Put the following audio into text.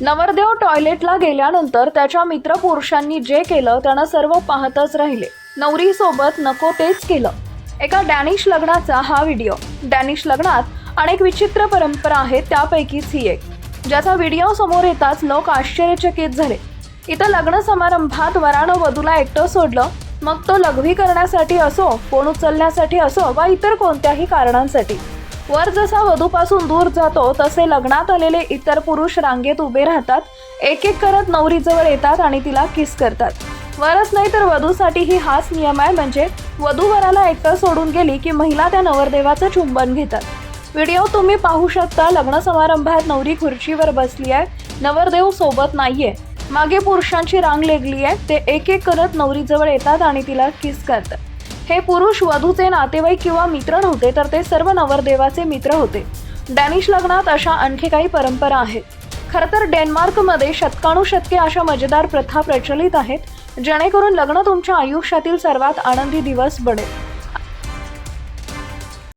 नवरदेव टॉयलेटला गेल्यानंतर त्याच्या मित्रपुरुषांनी जे केलं त्यानं सर्व पाहतच राहिले. नवरीसोबत नको तेच केलं. एका डॅनिश लग्नाचा हा व्हिडिओ. डॅनिश लग्नात अनेक विचित्र परंपरा आहेत त्यापैकीच ही एक. ज्याचा व्हिडिओ समोर येताच लोक आश्चर्यचकित झाले. इथं लग्न समारंभात वरानं वधूला एकटं सोडलं. मग तो लघवी करण्यासाठी असो फोन उचलण्यासाठी असो वा इतर कोणत्याही कारणांसाठी. वर जसा वधूपासून दूर जातो तसे लग्नात आलेले इतर पुरुष रांगेत उभे राहतात. एक एक करत नवरीजवळ येतात आणि तिला किस करतात. वरच नाही तर वधूसाठीही हाच नियम आहे म्हणजे वधू वराला एकटं सोडून गेली की महिला त्या नवरदेवाचं चुंबन घेतात. व्हिडिओ तुम्ही पाहू शकता लग्न समारंभात नवरी खुर्चीवर बसली आहे नवरदेव सोबत नाहीये. मागे पुरुषांची रांग लेगली आहे ते एक एक करत नवरीजवळ येतात आणि तिला किस करतात. हे पुरुष वधूचे नातेवाईक किंवा मित्र नव्हते तर ते सर्व नवरदेवाचे मित्र होते. डॅनिश लग्नात अशा आणखी काही परंपरा आहेत. खरं तर डेन्मार्कमध्ये शतकानुशतके अशा मजेदार प्रथा प्रचलित आहेत जेणेकरून लग्न तुमच्या आयुष्यातील सर्वात आनंदी दिवस बनेल.